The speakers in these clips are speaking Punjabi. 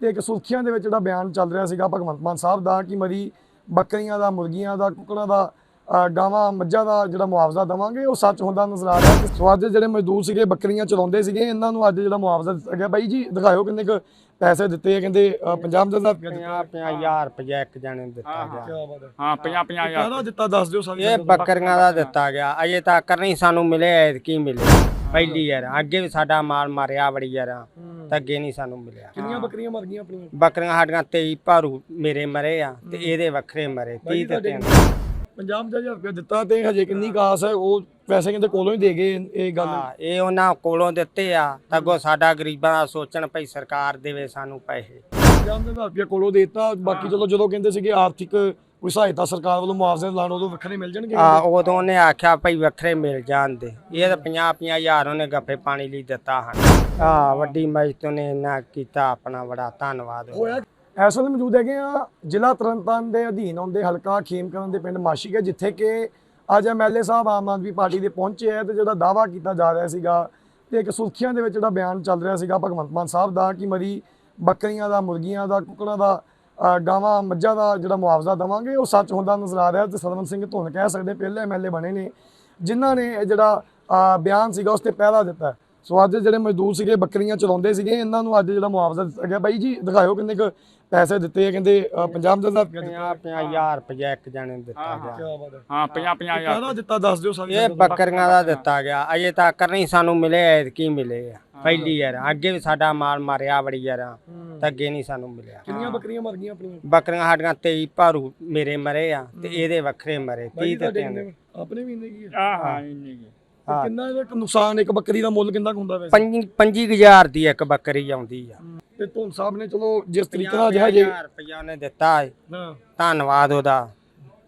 ਤੇ ਇੱਕ ਸੁਰਖੀਆਂ ਦੇ ਵਿੱਚ ਜਿਹੜਾ ਬਿਆਨ ਚੱਲ ਰਿਹਾ ਸੀਗਾ ਭਗਵੰਤ ਮਾਨ ਸਾਹਿਬ ਦਾ ਕਿ ਮਰੀ ਬੱਕਰੀਆਂ ਦਾ ਮੁਰਗੀਆਂ ਦਾ ਕੁੱਕੜਾਂ ਦਾ ਗਾਵਾਂ ਮੱਝਾਂ ਦਾ ਜਿਹੜਾ ਮੁਆਵਜ਼ਾ ਦਵਾਂਗੇ ਉਹ ਸੱਚ ਹੁੰਦਾ ਨਜ਼ਰ ਆ ਰਿਹਾ ਸੋ ਅੱਜ ਜਿਹੜੇ ਮਜ਼ਦੂਰ ਸੀਗੇ ਬੱਕਰੀਆਂ ਚਲਾਉਂਦੇ ਸੀਗੇ ਇਹਨਾਂ ਨੂੰ ਅੱਜ ਜਿਹੜਾ ਮੁਆਵਜ਼ਾ ਦਿੱਤਾ ਗਿਆ। ਬਾਈ ਜੀ ਦਿਖਾਇਓ ਕਿੰਨੇ ਕੁ ਪੈਸੇ ਦਿੱਤੇ ਆ ਕਹਿੰਦੇ ਅ, ਪੰਜਾਬ ਦਾ ਰੁਪਇਆ ਦਿੱਤਾ 50 50000 ਰੁਪਇਆ ਇੱਕ ਜਣੇ ਨੂੰ ਦਿੱਤਾ ਗਿਆ। ਹੈ। ਹਾਂ 50 50 ਹਜ਼ਾਰ। ਕਾਹਦਾ ਦਿੱਤਾ ਦੱਸ ਦਿਓ ਸਾਰੀ ਇਹ ਬੱਕਰੀਆਂ ਦਾ ਦਿੱਤਾ ਗਿਆ। ਅਜੇ ਤੱਕ ਨਹੀਂ ਸਾਨੂੰ ਮਿਲੇ ਕੀ ਮਿਲੇ। ਪਹਿਲੀ ਯਾਰ ਅੱਗੇ ਵੀ ਸਾਡਾ ਮਾਲ ਮਾਰਿਆ ਬੜੀ ਯਾਰ। ਤਾਂ ਅੱਗੇ ਨਹੀਂ ਸਾਨੂੰ ਮਿਲਿਆ। ਕਿੰਨੀਆਂ ਬੱਕਰੀਆਂ ਮਰ ਗਈਆਂ ਆਪਣੀਆਂ? ਬੱਕਰੀਆਂ ਸਾਡੀਆਂ 23 ਭਾਰੂ ਮੇਰੇ ਮਰੇ ਆ ਤੇ ਇਹਦੇ ਵੱਖਰੇ ਮਰੇ 30 ਤੇ ਤਿੰਨ। ਪੰਜਾਬ ਦਾ ਹਜ਼ਾਰ ਰੁਪਇਆ ਦਿੱਤਾ ਤੇ ਹਜੇ ਕਿੰਨੀ ਕਾਸ ਹੈ? ਉਹ ਪੈਸੇ ਕਹਿੰਦੇ ਕੋਲੋਂ ਹੀ ਦੇ ਗਏ ਇਹ ਗੱਲ? ਹਾਂ ਇਹ ਉਹਨਾਂ ਕੋਲੋਂ ਦਿੱਤੇ ਆ। ਤਾਂ ਅੱਗੋਂ ਸਾਡਾ ਗਰੀਬਾਂ ਦਾ ਸੋਚਣ ਭਈ ਸਰਕਾਰ ਦੇਵੇ ਸਾਨੂੰ ਪੈਸੇ। ਪੰਜਾਬ ਰੁਪਇਆ ਕੋਲੋਂ ਦਿੱਤਾ। ਬਾਕੀ ਚਲੋ ਜਦੋਂ ਕਹਿੰਦੇ ਸੀਗੇ ਆਰਥਿਕ ਕੋਈ ਸਹਾਇਤਾ ਸਰਕਾਰ ਵੱਲੋਂ ਮੁਆਵਜ਼ੇ ਐਲਾਨ ਉਦੋਂ ਵੱਖਰੇ ਮਿਲ ਜਾਣਗੇ? ਆ ਉਦੋਂ ਉਹਨੇ ਆਖਿਆ ਭਈ ਵੱਖਰੇ ਮਿਲ ਜਾਂਦੇ ਇਹ ਤਾਂ 50 50 ਹਜ਼ਾਰ ਉਹਨੇ ਗੱਫੇ ਪਾਣੀ ਲਈ ਦਿੱਤਾ ਹਨ। ਆ ਵੱਡੀ ਮਜਤ ਨੇ ਇਹਨਾਂ ਕੀਤਾ ਆਪਣਾ ਬੜਾ ਧੰਨਵਾਦ। ਹੋਇਆ ਇਸ ਵੇਲੇ ਮੌਜੂਦ ਹੈਗੇ ਆ ਜ਼ਿਲ੍ਹਾ ਤਰਨਤਾਰਨ ਦੇ ਅਧੀਨ ਆਉਂਦੇ ਹਲਕਾ ਖੇਮਕਰਨ ਦੇ ਪਿੰਡ ਮਾਸ਼ੀਕ ਹੈ ਜਿੱਥੇ ਕਿ ਅੱਜ ਐਮਐਲਏ ਸਾਹਿਬ ਆਮ ਆਦਮੀ ਪਾਰਟੀ ਦੇ ਪਹੁੰਚੇ ਹੈ ਤੇ ਜਿਹੜਾ ਦਾਵਾ ਕੀਤਾ ਜਾ ਰਿਹਾ ਸੀਗਾ ਤੇ ਇੱਕ ਸੁਰਖੀਆਂ ਦੇ ਵਿੱਚ ਜਿਹੜਾ ਬਿਆਨ ਚੱਲ ਰਿਹਾ ਸੀਗਾ ਭਗਵੰਤ ਮਾਨ ਸਾਹਿਬ ਦਾ ਕਿ ਮਰੀ ਬੱਕਰੀਆਂ ਦਾ ਮੁਰਗੀਆਂ ਦਾ ਕੁੱਕੜਾਂ ਦਾ ਗਾਵਾਂ ਮੱਝਾਂ ਦਾ ਜਿਹੜਾ ਮੁਆਵਜ਼ਾ ਦਵਾਂਗੇ, ਉਹ ਸੱਚ ਹੁੰਦਾ ਨਜ਼ਰ ਆ ਰਿਹਾ ਤੇ ਸਰਵਨ ਸਿੰਘ ਧੁੰਨ ਕਹਿ ਸਕਦੇ ਪਹਿਲੇ ਐਮਐਲਏ ਬਣੇ ਨੇ, ਜਿਨ੍ਹਾਂ ਨੇ ਇਹ ਜਿਹੜਾ ਬਿਆਨ ਸੀਗਾ ਉਸ ਤੇ ਪਹਿਰਾ ਦਿੱਤਾ। ਸੋ ਅੱਜ ਜਿਹੜੇ ਮਜ਼ਦੂਰ ਸੀਗੇ, ਬੱਕਰੀਆਂ ਚਲਾਉਂਦੇ ਸੀਗੇ, ਇਹਨਾਂ ਨੂੰ ਅੱਜ ਜਿਹੜਾ ਮੁਆਵਜ਼ਾ ਦਿੱਤਾ ਗਿਆ। ਬਾਈ ਜੀ, ਦਿਖਾਇਓ ਕਿੰਨੇ ਕੁ ਪੈਸੇ ਦਿੱਤੇ ਆ ਕਹਿੰਦੇ ਅ, ਪੰਜਾਬ ਦਾ ਰੁਪਇਆ ਦਿੱਤਾ। 50 50000 ਰੁਪਇਆ ਇੱਕ ਜਣੇ ਨੂੰ ਦਿੱਤਾ ਗਿਆ। ਹੈ। ਹਾਂ 50 50 ਹਜ਼ਾਰ। ਕਾਹਦਾ ਦਿੱਤਾ? ਦੱਸ ਦਿਓ ਸਾਰੀ ਇਹ ਬੱਕਰੀਆਂ ਦਾ ਦਿੱਤਾ ਗਿਆ। ਅਜੇ ਤੱਕ ਨਹੀਂ ਸਾਨੂੰ ਮਿਲੇ ਕੀ ਮਿਲੇ ਆ। ਪਹਿਲੀ ਯਾਰ ਅੱਗੇ ਵੀ ਸਾਡਾ ਮਾਲ ਮਾਰਿਆ ਬੜੀ ਯਾਰ ਤਾਂ ਅੱਗੇ ਨਹੀਂ ਸਾਨੂੰ ਮਿਲਿਆ। ਕਿੰਨੀਆਂ ਬੱਕਰੀਆਂ ਮਰ ਗਈਆਂ ਆਪਣੀਆਂ? ਬੱਕਰੀਆਂ ਸਾਡੀਆਂ 23 ਭਾਰੂ ਮੇਰੇ ਮਰੇ ਆ ਤੇ ਇਹਦੇ ਵੱਖਰੇ ਮਰੇ 30 ਤੇ ਆਪਣੇ ਵੀ ਇੰਨੇ ਕੀ ਹਾਂ ਇੰਨੀ ਕੀ ਤੇ ਕਿੰਨਾ ਇਹਦਾ ਇੱਕ ਨੁਕਸਾਨ ਇੱਕ ਬੱਕਰੀ ਦਾ ਮੁੱਲ ਕਿੰਨਾ ਕੁ ਹੁੰਦਾ ਵੈਸੇ? ਪੰਜੀ 25000 ਦੀ ਇੱਕ ਬੱਕਰੀ ਆਉਂਦੀ ਆ। ਤੇ ਧੁੰਨ ਸਾਹਿਬ ਨੇ ਚਲੋ ਜਿਸ ਤਰੀਕੇ ਨਾਲ ਜਿਹਾ ਜੇ 50000 ਰੁਪਇਆ ਉਹਨੇ ਦਿੱਤਾ ਹੈ। ਹਾਂ। ਧੰਨਵਾਦ ਉਹਦਾ।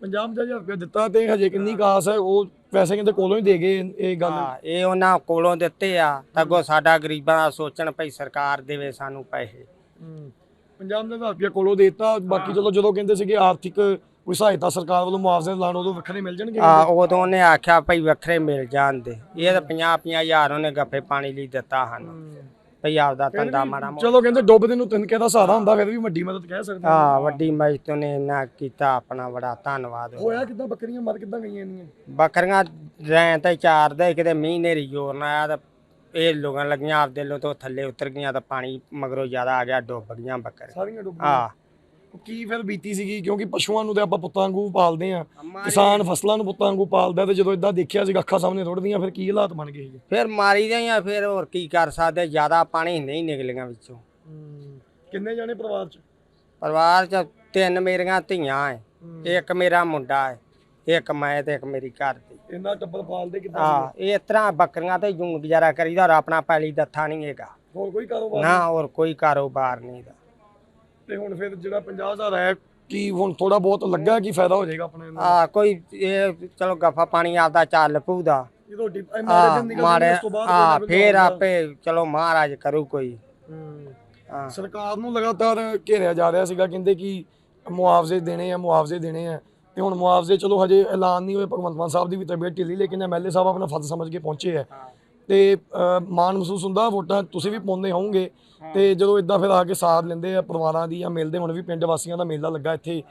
ਪੰਜਾਬ ਦਾ ਹਜ਼ਾਰ ਰੁਪਇਆ ਦਿੱਤਾ ਤੇ ਹਜੇ ਕਿੰਨੀ ਕਾਸ ਹੈ? ਉਹ ਪੈਸੇ ਕਹਿੰਦੇ ਕੋਲੋਂ ਹੀ ਦੇ ਗਏ ਇਹ ਗੱਲ। ਹਾਂ, ਇਹ ਉਹਨਾਂ ਕੋਲੋਂ ਦਿੱਤੇ ਆ। ਤਾਂ ਅੱਗੋਂ ਸਾਡਾ ਗਰੀਬਾਂ ਦਾ ਸੋਚਣ ਭਈ ਸਰਕਾਰ ਦੇਵੇ ਸਾਨੂੰ ਪੈਸੇ। ਹੂੰ। ਪੰਜਾਬ ਦਾ ਰੁਪਇਆ ਕੋਲੋਂ ਦਿੱਤਾ। ਬਾਕੀ ਚਲੋ ਜਦੋਂ ਕਹਿੰਦੇ ਸੀਗੇ ਆਰਥਿਕ ਕੋਈ ਸਹਾਇਤਾ ਸਰਕਾਰ ਵੱਲੋਂ ਮੁਆਵਜ਼ੇ ਐਲਾਨ ਉਦੋਂ ਵੱਖਰੇ ਮਿਲ ਜਾਣਗੇ? ਆ ਉਦੋਂ ਉਹਨੇ ਆਖਿਆ ਭਈ ਵੱਖਰੇ ਮਿਲ ਜਾਂਦੇ ਇਹ ਤਾਂ 50 50 ਹਜ਼ਾਰ ਉਹਨੇ ਗੱਫੇ ਪਾਣੀ ਲਈ ਦਿੱਤਾ ਹਨ। ਭਈ ਆਪਦਾ ਧੰਦਾ ਮਾੜਾ ਮੋਟਾ ਚਲੋ ਕਹਿੰਦੇ ਡੁੱਬਦੇ ਨੂੰ ਤਿੰਨ ਦਾ ਸਹਾਰਾ ਹੁੰਦਾ ਫਿਰ ਵੀ ਵੱਡੀ ਮਦਦ ਕਹਿ ਸਕਦੇ ਹਾਂ। ਆ ਵੱਡੀ ਮਜਤ ਨੇ ਇਹਨਾਂ ਕੀਤਾ ਆਪਣਾ ਬੜਾ ਧੰਨਵਾਦ ਉਹਦਾ। ਹੋਇਆ ਕਿੱਦਾਂ? ਬੱਕਰੀਆਂ ਮਰ ਕਿੱਦਾਂ ਗਈਆਂ ਇੰਨੀਆਂ? ਬੱਕਰੀਆਂ ਰਹਿ ਤੇ ਚਾਰ ਦੇ ਕਿਤੇ ਮੀਂਹ ਨੇਰੀ ਜੋਰ ਨਾ ਆਇਆ ਤਾਂ ਇਹ ਲੋਕਾਂ ਲੱਗੀਆਂ ਆਪਦੇ ਲੋ ਤੋਂ ਥੱਲੇ ਉਤਰ ਗਈਆਂ ਤਾਂ ਪਾਣੀ ਮਗਰੋਂ ਜ਼ਿਆਦਾ ਆ ਗਿਆ ਡੁੱਬ ਗਈਆਂ ਬੱਕਰੀਆਂ। ਸਾਰੀਆਂ ਡੁੱਬ ਆ ਕੀ ਫਿਰ ਬੀਤੀ ਸੀਗੀ? ਕਿਉਂਕਿ ਪਸ਼ੂਆਂ ਨੂੰ ਤੇ ਆਪਾਂ ਪੁੱਤਾਂ ਵਾਂਗੂ ਪਾਲਦੇ ਆ ਕਿਸਾਨ ਫਸਲਾਂ ਨੂੰ ਪੁੱਤਾਂ ਵਾਂਗੂ ਪਾਲਦਾ ਤੇ ਜਦੋਂ ਇਦਾਂ ਦੇਖਿਆ ਸੀਗਾ ਅੱਖਾਂ ਸਾਹਮਣੇ ਰੁੜਦੀਆਂ ਫਿਰ ਕੀ ਹਾਲਾਤ ਬਣ ਗਏ ਸੀਗੇ? ਫਿਰ ਮਾਰੀ ਦੀਆਂ ਫਿਰ ਹੋਰ ਕੀ ਕਰ ਸਕਦੇ? ਜ਼ਿਆਦਾ ਪਾਣੀ ਨਹੀਂ ਨਿਕਲੀਆਂ ਵਿੱਚੋਂ। ਕਿੰਨੇ ਜਾਣੇ ਪਰਿਵਾਰ ਚ? ਪਰਿਵਾਰ ਚ ਤਿੰਨ ਮੇਰੀਆਂ ਧੀਆਂ ਐ ਇੱਕ ਮੇਰਾ ਮੁੰਡਾ ਐ ਇੱਕ ਮੈਂ ਤੇ ਇੱਕ ਮੇਰੀ ਘਰ ਦੀ। ਇੰਨਾ ਟੱਬਰ ਪਾਲਦੇ ਕਿੱਦਾਂ ਆ ਇਹ ਤਰ੍ਹਾਂ ਬੱਕਰੀਆਂ ਤੇ ਜੂੰ ਗੁਜ਼ਾਰਾ ਕਰੀਦਾ ਔਰ ਆਪਣਾ ਪੈਲੀ ਦੱਥਾ ਨਹੀਂ ਹੈਗਾ। ਹੋਰ ਕੋਈ ਕਾਰੋਬਾਰ ਨਾ ਹੋਰ ਕੋਈ ਕਾਰੋਬਾਰ ਨਹੀਂ ਦਾ ਤੇ ਹੁਣ ਫਿਰ ਜਿਹੜਾ 50000 ਹੈ ਕੀ ਹੁਣ ਥੋੜਾ ਬਹੁਤ ਲੱਗਾ ਕੀ ਫਾਇਦਾ ਹੋ ਜਾਏਗਾ ਆਪਣੇ ਨੂੰ ਆ ਕੋਈ ਇਹ ਚਲੋ ਗੱਫਾ ਪਾਣੀ ਆਪਦਾ ਚੱਲ ਪੂਦਾ ਇਹ ਰੋਟੀ ਇਹ ਆ ਮਾਰੇ ਦਿਨ ਨਿਕਲ ਮਾਰੇ ਉਸ ਤੋਂ ਬਾਅਦ ਆ ਕੋਈ ਨਾ ਕੋਈ ਫੇਰ ਆਪੇ ਚਲੋ ਮਹਾਰਾਜ ਕਰੂ ਕੋਈ। ਹੂੰ। ਸਰਕਾਰ ਨੂੰ ਲਗਾਤਾਰ ਘੇਰਿਆ ਜਾ ਰਿਹਾ ਸੀਗਾ ਕਹਿੰਦੇ ਕਿ ਮੁਆਵਜ਼ੇ ਦੇਣੇ ਆ ਮੁਆਵਜ਼ੇ ਦੇਣੇ ਆ। ਤੇ ਹੁਣ ਮੁਆਵਜ਼ੇ ਚਲੋ ਹਜੇ ਐਲਾਨ ਨਹੀਂ ਹੋਏ ਭਗਵੰਤ ਮਾਨ ਸਾਹਿਬ ਦੀ ਵੀ ਤਬੀਅਤ ਢਿੱਲੀ ਲੇਕਿਨ ਐਮਐਲਏ ਸਾਹਿਬ ਆਪਣਾ ਫਰਜ਼ ਸਮਝ ਕੇ ਪਹੁੰਚੇ ਆ। ਤੇ ਮਾਣ ਮਹਿਸੂਸ ਹੁੰਦਾ ਵੋਟਾਂ ਤੁਸੀਂ ਵੀ ਪਾਉਂਦੇ ਹੋਵੋਗੇ। ਤੇ ਜਦੋਂ ਇਦਾਂ ਫਿਰ ਆ ਕੇ ਸਾਥ ਲੈਂਦੇ ਆ ਪਰਿਵਾਰਾਂ ਦੀ ਜਾਂ ਮਿਲਦੇ ਹੁਣ ਵੀ ਪਿੰਡ ਵਾਸੀਆਂ ਦਾ ਮੇਲਾ ਲੱਗਾ ਇੱਥੇ।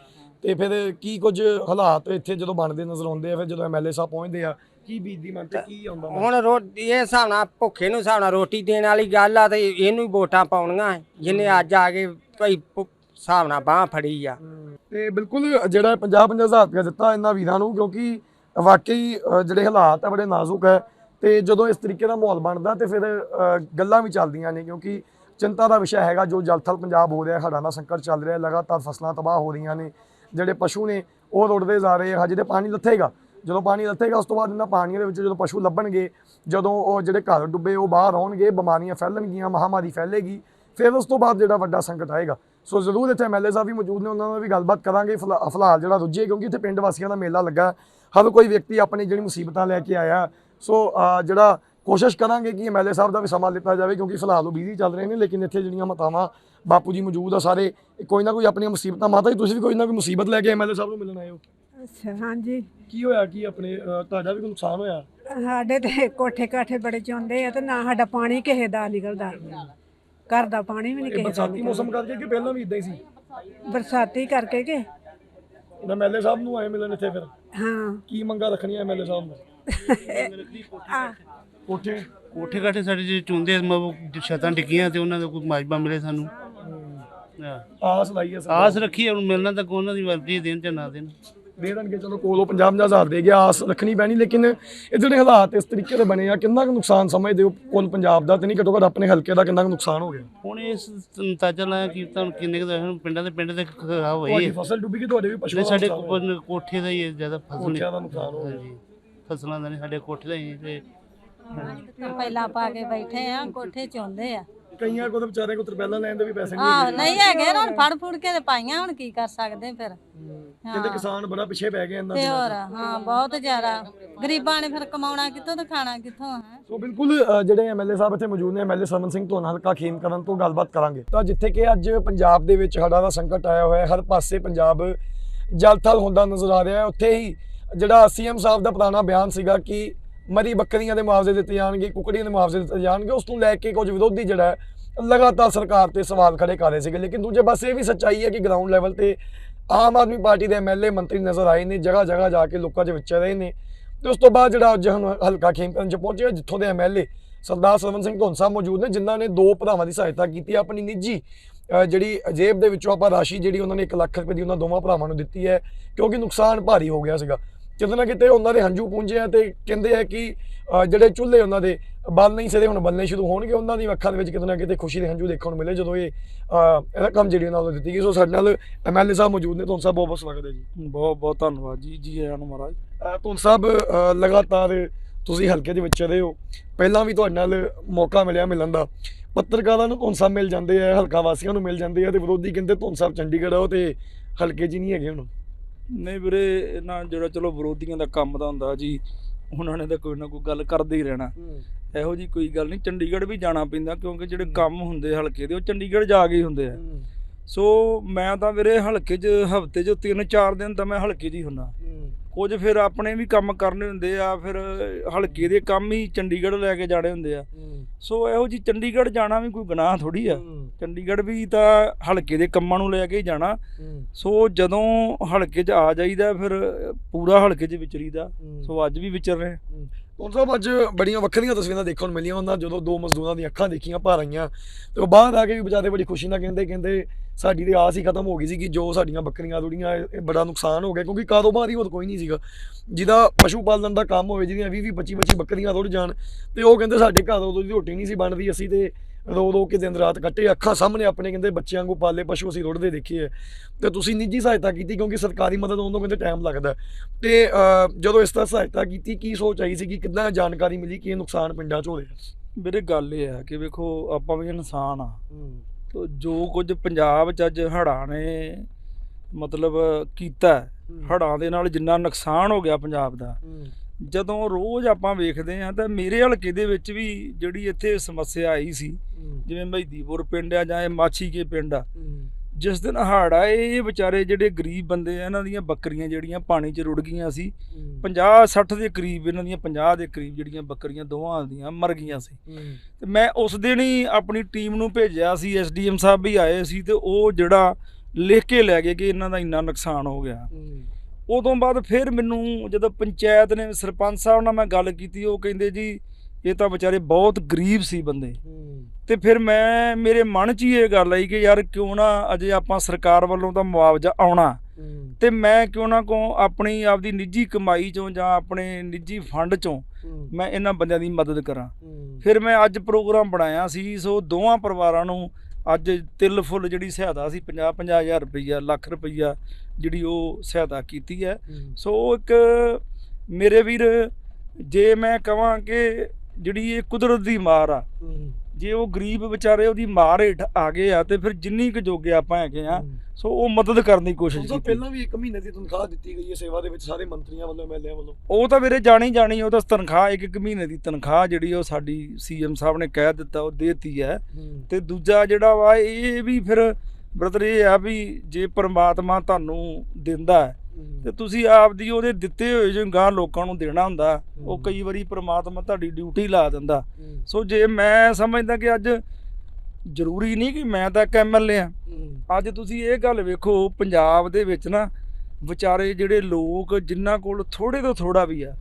ਤੇ ਫਿਰ ਕੀ ਕੁਝ ਹਾਲਾਤ ਇੱਥੇ ਜਦੋਂ ਬਣਦੇ ਨਜ਼ਰ ਆਉਂਦੇ ਆ ਫਿਰ ਜਦੋਂ ਐਮਐਲਏ ਸਾਹਿਬ ਪਹੁੰਚਦੇ ਆ ਕੀ ਬੀਤਦੀ ਮਨ ਤੇ ਕੀ ਆਉਂਦਾ ਹੁਣ ਰੋ ਇਹ ਹਿਸਾਬ ਨਾਲ ਭੁੱਖੇ ਨੂੰ ਹਿਸਾਬ ਨਾਲ ਰੋਟੀ ਦੇਣ ਵਾਲੀ ਗੱਲ ਆ ਤੇ ਇਹਨੂੰ ਹੀ ਵੋਟਾਂ ਪਾਉਣੀਆਂ ਜਿਹਨੇ ਅੱਜ ਆ ਕੇ ਕੋਈ ਭੁ- ਹਿਸਾਬ ਨਾਲ ਬਾਹ ਫੜੀ ਆ। ਤੇ ਬਿਲਕੁਲ ਜਿਹੜਾ 50 50000 ਰੁਪਇਆ ਦਿੱਤਾ ਇਹਨਾਂ ਵੀਰਾਂ ਨੂੰ ਕਿਉਂਕਿ ਵਾਕਈ ਜਿਹੜੇ ਹਾਲਾਤ ਆ ਬੜੇ ਨਾਜ਼ੁਕ ਹੈ ਤੇ ਜਦੋਂ ਇਸ ਤਰੀਕੇ ਦਾ ਮਾਹੌਲ ਬਣਦਾ ਤੇ ਫਿਰ ਗੱਲਾਂ ਵੀ ਚੱਲਦੀਆਂ ਨੇ ਕਿਉਂਕਿ ਚਿੰਤਾ ਦਾ ਵਿਸ਼ਾ ਹੈਗਾ, ਜੋ ਜਲਥਲ ਪੰਜਾਬ ਹੋ ਰਿਹਾ, ਹੜ੍ਹਾਂ ਦਾ ਸੰਕਟ ਚੱਲ ਰਿਹਾ, ਲਗਾਤਾਰ ਫਸਲਾਂ ਤਬਾਹ ਹੋ ਰਹੀਆਂ ਨੇ, ਜਿਹੜੇ ਪਸ਼ੂ ਨੇ ਉਹ ਰੁੜਦੇ ਜਾ ਰਹੇ ਆ ਹਜੇ ਤੇ ਪਾਣੀ ਲੱਥੇਗਾ। ਜਦੋਂ ਪਾਣੀ ਲੱਥੇਗਾ, ਉਸ ਤੋਂ ਬਾਅਦ ਇਹਨਾਂ ਪਾਣੀਆਂ ਦੇ ਵਿੱਚ ਜਦੋਂ ਪਸ਼ੂ ਲੱਭਣਗੇ, ਜਦੋਂ ਉਹ ਜਿਹੜੇ ਘਰ ਡੁੱਬੇ, ਉਹ ਬਾਹਰ ਆਉਣਗੇ, ਬਿਮਾਰੀਆਂ ਫੈਲਣਗੀਆਂ, ਮਹਾਮਾਰੀ ਫੈਲੇਗੀ, ਫਿਰ ਉਸ ਤੋਂ ਬਾਅਦ ਜਿਹੜਾ ਵੱਡਾ ਸੰਕਟ ਆਏਗਾ। ਸੋ ਜ਼ਰੂਰ ਇੱਥੇ ਐਮਐਲਏ ਸਾਹਿਬ ਵੀ ਮੌਜੂਦ ਨੇ, ਉਹਨਾਂ ਨਾਲ ਵੀ ਗੱਲਬਾਤ ਕਰਾਂਗੇ, ਫਿਲਹਾ- ਫਿਲਹਾਲ ਜਿਹੜਾ ਰੁੱਝੇ, ਕਿਉਂਕਿ ਇੱਥੇ ਪਿੰਡ ਵਾਸੀਆਂ ਦਾ ਮੇਲਾ ਲੱਗਾ। ਹਰ ਕੋਈ ਵਿਅਕਤੀ ਆਪਣੀ ਜਿਹੜੀ ਮੁਸੀਬਤਾਂ ਲੈ ਕੇ ਆਇਆ ਸੋ ਜਿਹੜਾ ਕੋਸ਼ਿਸ਼ ਕਰਾਂਗੇ ਕਿ ਐਮਐਲਏ ਸਾਹਿਬ ਦਾ ਵੀ ਸਮਾਂ ਲਿੱਤਾ ਜਾਵੇ ਕਿਉਂਕਿ ਫਿਲਹਾਲ ਉਹ ਬਿਜ਼ੀ ਚੱਲ ਰਹੇ ਨੇ ਲੇਕਿਨ ਇੱਥੇ ਜਿਹੜੀਆਂ ਮਾਤਾਵਾਂ ਬਾਪੂ ਜੀ ਮੌਜੂਦ ਆ ਸਾਰੇ ਕੋਈ ਨਾ ਕੋਈ ਆਪਣੀਆਂ ਮੁਸੀਬਤਾਂ ਮਾਤਾ ਜੀ ਤੁਸੀਂ ਵੀ ਕੋਈ ਨਾ ਕੋਈ ਮੁਸੀਬਤ ਲੈ ਕੇ ਐਮਐਲਏ ਸਾਹਿਬ ਨੂੰ ਮਿਲਣ ਆਏ ਹੋ? ਅੱਛਾ ਹਾਂਜੀ। ਕੀ ਹੋਇਆ? ਕੀ ਆਪਣੇ ਤੁਹਾਡਾ ਵੀ ਕੋਈ ਨੁਕਸਾਨ ਹੋਇਆ? ਸਾਡੇ ਤੇ ਕੋਠੇ ਕਾਠੇ ਬੜੇ ਚੋਂਦੇ ਆ ਤੇ ਨਾ ਸਾਡਾ ਪਾਣੀ ਕਿਸੇ ਦਾ ਨਿਕਲਦਾ। ਘਰ ਦਾ ਪਾਣੀ ਵੀ ਨਹੀਂ ਕਿਸੇ ਦਾ ਬਰਸਾਤੀ ਮੌਸਮ ਕਰਕੇ ਕਿ ਪਹਿਲਾਂ ਵੀ ਇਦਾਂ ਹੀ ਸੀ? ਬਰਸਾਤੀ ਕਰਕੇ ਕਿ? ਐਮਐਲਏ ਸਾਹਿਬ ਨੂੰ ਆਏ ਮਿਲਣ ਇੱਥੇ ਫਿਰ? ਹਾਂ। ਕੀ ਮੰਗਾ ਰੱਖਣੀਆਂ ਐਮਐਲਏ ਸਾਹਿਬ ਨੂੰ? ਆ ਕੋਠੇ ਕੋਠੇ ਕਾਠੇ ਸਾਡੇ ਜੇ ਚੁੰਦੇ ਛਤਾਂ ਡਿੱਗੀਆਂ ਤੇ ਉਹਨਾਂ ਦਾ ਕੋਈ ਮਾਜਬਾ ਮਿਲੇ ਸਾਨੂੰ। ਹਾਂ। ਆਸ ਲਾਈ ਹੈ ਸਰਕਾਰ। ਆਸ ਰੱਖੀ ਹੈ, ਹੁਣ ਮਿਲਣਾ ਤਾਂ ਕੋਈ ਉਹਨਾਂ ਦੀ ਮਰਜ਼ੀ ਹੈ, ਦੇਣ ਜਾਂ ਨਾ ਦੇਣ। ਦੇ ਦੇਣਗੇ ਚਲੋ ਕੋਲੋਂ 50 ਹਜ਼ਾਰ ਦੇ ਗਿਆ ਆਸ ਰੱਖਣੀ ਪੈਣੀ ਲੇਕਿਨ ਇਹ ਜਿਹੜੇ ਹਾਲਾਤ ਇਸ ਤਰੀਕੇ ਦੇ ਬਣੇ ਆ ਕਿੰਨਾ ਕੁ ਨੁਕਸਾਨ ਸਮਝਦੇ ਹੋ? ਕੁੱਲ ਪੰਜਾਬ ਦਾ ਤੇ ਨਹੀਂ ਘੱਟੋ ਘੱਟ ਆਪਣੇ ਹਲਕੇ ਦਾ ਕਿੰਨਾ ਕੁ ਨੁਕਸਾਨ ਹੋ ਗਿਆ? ਹੁਣ ਇਸ ਅੰਦਾਜ਼ਾ ਲਾਇਆ ਕਿ ਤਾਂ ਹੁਣ ਕਿੰਨੇ ਕੁ ਦਾ ਹੁਣ ਪਿੰਡਾਂ ਦੇ ਪਿੰਡ ਦੇ ਖਰਾਬ ਤੁਹਾਡੀ ਆ। ਫਸਲ ਡੁੱਬੀ ਕਿ ਤੁਹਾਡੇ ਵੀ ਪਸ਼ੂ ਨਹੀਂ ਸਾਡੇ ਕੋਲ ਕੋਠੇ ਦਾ ਹੀ ਹੈ ਜ਼ਿਆਦਾ ਫਸਲ ਕੋਠਿਆਂ ਦਾ ਨੁਕਸਾਨ ਹੋ ਗਿਆ। ਹਾਂਜੀ। ਫਸਲਾਂ ਦਾ ਨਹੀਂ ਸਾਡੇ ਕੋਠੇ ਦਾ ਹੀ ਤੇ ਪਹਿਲਾਂ ਪਾ ਕੇ ਬੈਠੇ ਆ ਕੋਠੇ ਚੋਂਦੇ ਆ। ਕਈਆਂ ਕੋਲ ਤਾਂ ਵਿਚਾਰੇ ਕੋ ਤਰਪੈਲਾਂ ਲੈਣ ਦੇ ਵੀ ਪੈਸੇ ਨਹੀਂ ਆਹ ਨਹੀਂ ਹੈਗੇ ਨਾ ਹੁਣ ਫੜ ਫੁੜ ਕੇ ਤੇ ਪਾਈਆਂ ਹੁਣ ਕੀ ਕਰ ਸਕਦੇ ਫਿਰ? ਕਹਿੰਦੇ ਕਿਸਾਨ ਬੜਾ ਪਿੱਛੇ ਪੈ ਗਏ ਇਹਨਾਂ ਤੇ ਦੇ ਹੋਰ ਹਾਂ ਬਹੁਤ ਜ਼ਿਆਦਾ। ਗਰੀਬਾਂ ਨੇ ਫਿਰ ਕਮਾਉਣਾ ਕਿੱਥੋਂ ਤੇ ਖਾਣਾ ਕਿੱਥੋਂ ਹੈ? ਸੋ ਬਿਲਕੁਲ ਅ, ਜਿਹੜੇ ਐਮਐਲਏ ਸਾਹਿਬ ਇੱਥੇ ਮੌਜੂਦ ਨੇ ਐਮਐਲਏ ਸਰਵਨ ਸਿੰਘ ਤੋਂ ਹਲਕਾ ਖੇਮ ਕਰਨ ਤੋਂ ਗੱਲਬਾਤ ਕਰਾਂਗੇ। ਤਾਂ ਜਿੱਥੇ ਕਿ ਅੱਜ ਪੰਜਾਬ ਦੇ ਵਿੱਚ ਹੜ੍ਹਾਂ ਦਾ ਸੰਕਟ ਆਇਆ ਹੋਇਆ ਹੈ ਹਰ ਪਾਸੇ ਪੰਜਾਬ ਜਲਥਲ ਹੁੰਦਾ ਨਜ਼ਰ ਆ ਰਿਹਾ ਹੈ ਉੱਥੇ ਹੀ ਜਿਹੜਾ ਸੀਐਮ ਸਾਹਿਬ ਦਾ ਪੁਰਾਣਾ ਬਿਆਨ ਸੀਗਾ ਕਿ ਮਰੀ ਬੱਕਰੀਆਂ ਦੇ ਮੁਆਵਜ਼ੇ ਦਿੱਤੇ ਜਾਣਗੇ, ਕੁਕੜੀਆਂ ਦੇ ਮੁਆਵਜ਼ੇ ਦਿੱਤੇ ਜਾਣਗੇ, ਉਸ ਤੋਂ ਲੈ ਕੇ ਕੁਝ ਵਿਰੋਧੀ ਜਿਹੜਾ ਲਗਾਤਾਰ ਸਰਕਾਰ ਤੇ ਸਵਾਲ ਖੜੇ ਕਰ ਰਹੇ ਸੀਗੇ। ਲੇਕਿਨ ਦੂਜੇ ਪਾਸੇ ਇਹ ਵੀ ਸੱਚਾਈ ਹੈ ਕਿ ਗਰਾਊਂਡ ਲੈਵਲ ਤੇ ਆਮ ਆਦਮੀ ਪਾਰਟੀ ਦੇ ਐਮਐਲਏ ਮੰਤਰੀ ਨਜ਼ਰ ਆਏ ਨੇ, ਜਗ੍ਹਾ ਜਗ੍ਹਾ ਜਾ ਕੇ ਲੋਕਾਂ 'ਚ ਵਿਚਰ ਰਹੇ ਨੇ। ਤੇ ਉਸ ਤੋਂ ਬਾਅਦ ਜਿਹੜਾ ਅੱਜ ਹੁਣ ਹਲਕਾ ਖੇਮਕਰਨ ਚ ਪਹੁੰਚਿਆ ਜਿੱਥੋਂ ਦੇ ਐਮਐਲਏ ਸਰਦਾਰ ਸਰਵਨ ਸਿੰਘ ਧੌਨ ਮੌਜੂਦ ਨੇ, ਜਿਨ੍ਹਾਂ ਨੇ ਦੋ ਭਰਾਵਾਂ ਦੀ ਸਹਾਇਤਾ ਕੀਤੀ ਹੈ। ਆਪਣੀ ਨਿੱਜੀ ਜਿਹੜੀ ਜੇਬ ਦੇ ਵਿੱਚੋਂ ਆਪਾਂ ਰਾਸ਼ੀ ਜਿਹੜੀ ਉਹਨਾਂ ਨੇ 1 ਲੱਖ ਰੁਪਏ ਦੀ ਉਹਨਾਂ ਦੋਵਾਂ ਭਰਾਵਾਂ ਨੂੰ ਦਿੱਤੀ ਹੈ, ਕਿਉਂਕਿ ਨੁਕਸਾਨ ਭਾਰੀ ਹੋ ਗਿਆ ਸੀਗਾ। ਕਿਤੇ ਨਾ ਕਿਤੇ ਉਹਨਾਂ ਦੇ ਹੰਝੂ ਪੂੰਝੇ ਆ ਤੇ ਕਹਿੰਦੇ ਆ ਕਿ ਜਿਹੜੇ ਚੁੱਲ੍ਹੇ ਉਹਨਾਂ ਦੇ ਬਲ ਨਹੀਂ ਸਿਰੇ ਹੁਣ ਬੰਨੇ ਸ਼ੁਰੂ ਹੋਣਗੇ ਉਹਨਾਂ ਦੀ ਅੱਖਾਂ ਦੇ ਵਿੱਚ ਕਿਤੇ ਨਾ ਕਿਤੇ ਖੁਸ਼ੀ ਦੇ ਹੰਝੂ ਦੇਖਣ ਨੂੰ ਮਿਲੇ ਜਦੋਂ ਇਹ ਅ, ਰਕਮ ਜਿਹੜੀ ਉਹਨਾਂ ਨੂੰ ਦਿੱਤੀ ਗਈ। ਸੋ ਸਾਡੇ ਨਾਲ ਐਮਐਲਏ ਸਾਹਿਬ ਮੌਜੂਦ ਨੇ। ਧੌਨ ਸਾਹਿਬ ਬਹੁਤ ਬਹੁਤ ਸਵਾਗਤ ਹੈ ਜੀ। ਬਹੁਤ ਬਹੁਤ ਧੰਨਵਾਦ ਜੀ ਜੀ ਆਇਆਂ ਨੂੰ ਮਹਾਰਾਜ। ਧੁੰਨ ਸਾਹਿਬ ਲਗਾਤਾਰ ਤੁਸੀਂ ਹਲਕੇ ਦੇ ਵਿੱਚ ਰਹੇ ਹੋ। ਪਹਿਲਾਂ ਵੀ ਤੁਹਾਡੇ ਨਾਲ ਮੌਕਾ ਮਿਲਿਆ ਮਿਲਣ ਦਾ। ਪੱਤਰਕਾਰਾਂ ਨੂੰ ਧੁੰਨ ਸਾਹਿਬ ਮਿਲ ਜਾਂਦੇ ਆ ਹਲਕਾ ਵਾਸੀਆਂ ਨੂੰ ਮਿਲ ਜਾਂਦੇ ਆ ਤੇ ਵਿਰੋਧੀ ਕਹਿੰਦੇ ਧੁੰਨ ਸਾਹਿਬ ਚੰਡੀਗੜ੍ਹ ਆਓ ਤੇ ਹਲਕੇ ਹੀ ਨਹੀਂ ਹੈਗੇ ਹੁਣ। ਨਹੀਂ ਵੀਰੇ ਇਹਨਾਂ ਜਿਹੜਾ ਚਲੋ ਵਿਰੋਧੀਆਂ ਦਾ ਕੰਮ ਦਾ ਹੁੰਦਾ ਜੀ ਉਹਨਾਂ ਨੇ ਤਾਂ ਕੋਈ ਨਾ ਕੋਈ ਗੱਲ ਕਰਦੇ ਹੀ ਰਹਿਣਾ। ਇਹੋ ਜੀ ਕੋਈ ਗੱਲ ਨਹੀਂ ਚੰਡੀਗੜ੍ਹ ਵੀ ਜਾਣਾ ਪੈਂਦਾ ਕਿਉਂਕਿ ਜਿਹੜੇ ਕੰਮ ਹੁੰਦੇ ਹਲਕੇ ਦੇ ਉਹ ਚੰਡੀਗੜ੍ਹ ਜਾ ਕੇ ਹੀ ਹੁੰਦੇ ਆ। ਸੋ ਮੈਂ ਤਾਂ ਵੀਰੇ ਹਲਕੇ 'ਚ ਹਫ਼ਤੇ 'ਚ ਤਿੰਨ ਚਾਰ ਦਿਨ ਤਾਂ ਮੈਂ ਹਲਕੇ 'ਚ ਹੀ ਹੁੰਨਾ ਕੁਝ ਫਿਰ ਆਪਣੇ ਵੀ ਕੰਮ ਕਰਨੇ ਹੁੰਦੇ ਆ ਫਿਰ ਹਲਕੇ ਦੇ ਕੰਮ ਹੀ ਚੰਡੀਗੜ੍ਹ ਲੈ ਕੇ ਜਾਣੇ ਹੁੰਦੇ ਆ। ਸੋ ਇਹੋ ਜੀ ਚੰਡੀਗੜ੍ਹ ਜਾਣਾ ਵੀ ਕੋਈ ਗੁਨਾਹ ਥੋੜੀ ਆ। ਚੰਡੀਗੜ੍ਹ ਵੀ ਤਾਂ ਹਲਕੇ ਦੇ ਕੰਮਾਂ ਨੂੰ ਲੈ ਕੇ ਹੀ ਜਾਣਾ। ਸੋ ਜਦੋਂ ਹਲਕੇ 'ਚ ਆ ਜਾਈਦਾ ਫਿਰ ਪੂਰਾ ਹਲਕੇ 'ਚ ਵਿਚਰੀਦਾ। ਸੋ ਅੱਜ ਵੀ ਵਿਚਰ ਰਹੇ। ਧੁੰਨ ਸਾਹਿਬ ਅੱਜ ਬੜੀਆਂ ਵੱਖਰੀਆਂ ਤਸਵੀਰਾਂ ਦੇਖਣ ਨੂੰ ਮਿਲੀਆਂ ਉਹਨਾਂ ਜਦੋਂ ਦੋ ਮਜ਼ਦੂਰਾਂ ਦੀਆਂ ਅੱਖਾਂ ਦੇਖੀਆਂ ਭਰ ਆਈਆਂ ਤੇ ਉਹ ਬਾਹਰ ਆ ਕੇ ਵੀ ਵਿਚਾਰੇ ਬੜੀ ਖੁਸ਼ੀ ਨਾਲ ਕਹਿੰਦੇ ਕਹਿੰਦੇ ਸਾਡੀ ਤੇ ਆਸ ਹੀ ਖਤਮ ਹੋ ਗਈ ਸੀ ਕਿ ਜੋ ਸਾਡੀਆਂ ਬੱਕਰੀਆਂ, ਰੁੜੀਆਂ, ਇਹ ਬੜਾ ਨੁਕਸਾਨ ਹੋ ਗਿਆ ਕਿਉਂਕਿ ਕਾਰੋਬਾਰ ਹੀ ਹੋਰ ਕੋਈ ਨਹੀਂ ਸੀਗਾ। ਜਿਹਦਾ ਪਸ਼ੂ ਪਾਲਣ ਦਾ ਕੰਮ ਹੋਵੇ, ਜਿਹਦੀਆਂ 20 20 25 25 ਬੱਕਰੀਆਂ ਰੁੜ ਜਾਣ ਤੇ ਉਹ ਕਹਿੰਦੇ ਸਾਡੇ ਘਰ ਉਦੋਂ ਦੀ ਰੋਟੀ ਨਹੀਂ ਸੀ ਬਣਦੀ, ਅਸੀਂ ਤੇ ਰੋ ਰੋ ਕੇ ਦਿਨ ਰਾਤ ਕੱਟੇ ਅੱਖਾਂ ਸਾਹਮਣੇ ਆਪਣੇ ਕਹਿੰਦੇ ਬੱਚਿਆਂ ਵਾਂਗੂ ਪਾਲੇ ਪਸ਼ੂ ਅਸੀਂ ਰੁੜਦੇ ਦੇਖੇ ਤੇ ਤੁਸੀਂ ਨਿੱਜੀ ਸਹਾਇਤਾ ਕੀਤੀ ਕਿਉਂਕਿ ਸਰਕਾਰੀ ਮਦਦ ਉਹਨੂੰ ਕਹਿੰਦੇ ਟਾਈਮ ਲੱਗਦਾ। ਤੇ ਜਦੋਂ ਇਸ ਤਰ੍ਹਾਂ ਸਹਾਇਤਾ ਕੀਤੀ ਕੀ ਸੋਚ ਆਈ ਸੀ ਕਿ ਕਿੰਨਾ ਜਾਣਕਾਰੀ ਮਿਲੀ ਕਿ ਇਹ ਨੁਕਸਾਨ ਪਿੰਡਾਂ 'ਚ ਹੋ ਰਿਹਾ ਵੀਰੇ ਗੱਲ ਇਹ ਆ ਕਿ ਵੇਖੋ ਆਪਾਂ ਵੀ ਇਨਸਾਨ ਆ। ਤੋ ਜੋ ਕੁਝ ਪੰਜਾਬ 'ਚ ਅੱਜ ਹੜ੍ਹਾਂ ਨੇ ਮਤਲਬ ਕੀਤਾ ਹੈ, ਹੜ੍ਹਾਂ ਦੇ ਨਾਲ ਜਿੰਨਾ ਨੁਕਸਾਨ ਹੋ ਗਿਆ ਪੰਜਾਬ ਦਾ ਜਦੋਂ ਰੋਜ਼ ਆਪਾਂ ਵੇਖਦੇ ਆ ਤਾਂ ਮੇਰੇ ਹਲਕੇ ਦੇ ਵਿੱਚ ਵੀ ਜਿਹੜੀ ਇੱਥੇ ਸਮੱਸਿਆ ਆਈ ਸੀ ਜਿਵੇਂ ਮਹਿਦੀਪੁਰ ਪਿੰਡ ਆ ਜਾਂ ਇਹ ਮਾਛੀਕੇ ਪਿੰਡ ਆ ਜਿਸ ਦਿਨ ਹੜ੍ਹ ਆਏ ਇਹ ਵਿਚਾਰੇ ਜਿਹੜੇ ਗਰੀਬ ਬੰਦੇ ਆ ਇਹਨਾਂ ਦੀਆਂ ਬੱਕਰੀਆਂ ਜਿਹੜੀਆਂ ਪਾਣੀ 'ਚ ਰੁੜ ਗਈਆਂ ਸੀ 50 60 ਦੇ ਕਰੀਬ ਇਹਨਾਂ ਦੀਆਂ 50 ਦੇ ਕਰੀਬ ਜਿਹੜੀਆਂ ਬੱਕਰੀਆਂ ਦੋਵਾਂ ਦੀਆਂ ਮਰ ਗਈਆਂ ਸੀ। ਤੇ ਮੈਂ ਉਸ ਦਿਨ ਹੀ ਆਪਣੀ ਟੀਮ ਨੂੰ ਭੇਜਿਆ ਸੀ ਐਸਡੀਐਮ ਸਾਹਿਬ ਵੀ ਆਏ ਸੀ ਤੇ ਉਹ ਜਿਹੜਾ ਲਿਖ ਕੇ ਲੈ ਗਏ ਕਿ ਇਹਨਾਂ ਦਾ ਇੰਨਾ ਨੁਕਸਾਨ ਹੋ ਗਿਆ। ਉਦੋਂ ਬਾਅਦ ਫਿਰ ਮੈਨੂੰ ਜਦੋਂ ਪੰਚਾਇਤ ਨੇ ਸਰਪੰਚ ਸਾਹਿਬ ਨਾਲ ਮੈਂ ਗੱਲ ਕੀਤੀ ਉਹ ਕਹਿੰਦੇ ਜੀ ਇਹ ਤਾਂ ਵਿਚਾਰੇ ਬਹੁਤ ਗਰੀਬ ਸੀ ਬੰਦੇ। ਤੇ ਫਿਰ ਮੈਂ ਮੇਰੇ ਮਨ 'ਚ ਹੀ ਇਹ ਗੱਲ ਆਈ ਕਿ ਯਾਰ ਕਿਉਂ ਨਾ ਅਜੇ ਆਪਾਂ ਸਰਕਾਰ ਵੱਲੋਂ ਤਾਂ ਮੁਆਵਜ਼ਾ ਆਉਣਾ। ਤੇ ਮੈਂ ਕਿਉਂ ਨਾ ਕੋ ਆਪਣੀ ਆਪਦੀ ਨਿੱਜੀ ਕਮਾਈ ਚੋਂ ਜਾਂ ਆਪਣੇ ਨਿੱਜੀ ਫੰਡ ਚੋਂ ਮੈਂ ਇਹਨਾਂ ਬੰਦਿਆਂ ਦੀ ਮਦਦ ਕਰਾਂ। ਫਿਰ ਮੈਂ ਅੱਜ ਪ੍ਰੋਗਰਾਮ ਬਣਾਇਆ ਸੀ ਸੋ ਦੋਵਾਂ ਪਰਿਵਾਰਾਂ ਨੂੰ ਅੱਜ ਤਿਲ ਫੁੱਲ ਜਿਹੜੀ ਸਹਾਇਤਾ ਸੀ 50 50000 ਰੁਪਈਆ ਲੱਖ ਰੁਪਈਆ ਜਿਹੜੀ ਉਹ ਸਹਾਇਤਾ ਕੀਤੀ ਹੈ। ਸੋ ਇੱਕ ਮੇਰੇ ਵੀਰ ਜੇ ਮੈਂ ਕਹਾਂ ਕਿ ਜਿਹੜੀ ਇਹ ਕੁਦਰਤ ਦੀ ਮਾਰ ਆ ਜੇ ਉਹ ਗਰੀਬ ਵਿਚਾਰੇ ਉਹਦੀ ਮਾਰ ਹੇਠ ਆ ਗਏ ਆ ਤੇ ਫਿਰ ਜਿੰਨੀ ਕੁ ਜੋਗੇ ਆਪਾਂ ਹੈਗੇ ਆ ਸੋ ਉਹ ਮਦਦ ਕਰਨ ਦੀ ਕੋਸ਼ਿਸ਼ ਕੀਤੀ। ਪਹਿਲਾਂ ਵੀ 1 ਮਹੀਨੇ ਦੀ ਤਨਖਾਹ ਦਿੱਤੀ ਗਈ ਹੈ ਸੇਵਾ ਦੇ ਵਿੱਚ ਸਾਰੇ ਮੰਤਰੀਆਂ ਵੱਲੋਂ ਐਮਐਲਏ ਵੱਲੋਂ। ਉਹ ਤਾਂ ਵੀਰੇ ਜਾਣੀ ਜਾਣੀ ਉਹ ਤਾਂ ਤਨਖਾਹ ਇੱਕ ਇੱਕ ਮਹੀਨੇ ਦੀ ਤਨਖਾਹ ਜਿਹੜੀ ਉਹ ਸਾਡੀ ਸੀਐਮ ਸਾਹਿਬ ਨੇ ਕਹਿ ਦਿੱਤਾ ਉਹ ਦੇਤੀ ਹੈ। ਤੇ ਦੂਜਾ ਜਿਹੜਾ ਵਾ ਇਹ ਵੀ ਫਿਰ ਬ੍ਰਦਰ ਇਹ ਆ ਵੀ ਜੇ ਪ੍ਰਮਾਤਮਾ ਤੁਹਾਨੂੰ ਦਿੰਦਾ ਹੈ ਤੇ ਤੁਸੀਂ ਆਪਦੀ ਉਹਦੇ ਦਿੱਤੇ ਹੋਏ ਜੋ ਗਾਂ ਲੋਕਾਂ ਨੂੰ ਦੇਣਾ ਹੁੰਦਾ ਉਹ ਕਈ ਵਾਰੀ ਪ੍ਰਮਾਤਮਾ ਤੁਹਾਡੀ ਡਿਊਟੀ ਲਾ ਦਿੰਦਾ। ਸੋ ਜੇ ਮੈਂ ਸਮਝਦਾ ਕਿ ਅੱਜ ਜ਼ਰੂਰੀ ਨਹੀਂ ਕਿ ਮੈਂ ਤਾਂ ਐਮਐਲਏ ਆ। ਅੱਜ ਤੁਸੀਂ ਇਹ ਗੱਲ ਵੇਖੋ ਪੰਜਾਬ ਦੇ ਵਿੱਚ ਨਾ ਵਿਚਾਰੇ ਜਿਹੜੇ ਲੋਕ ਜਿਨ੍ਹਾਂ ਕੋਲ ਥੋੜੇ ਤੋਂ ਥੋੜਾ ਵੀ ਆ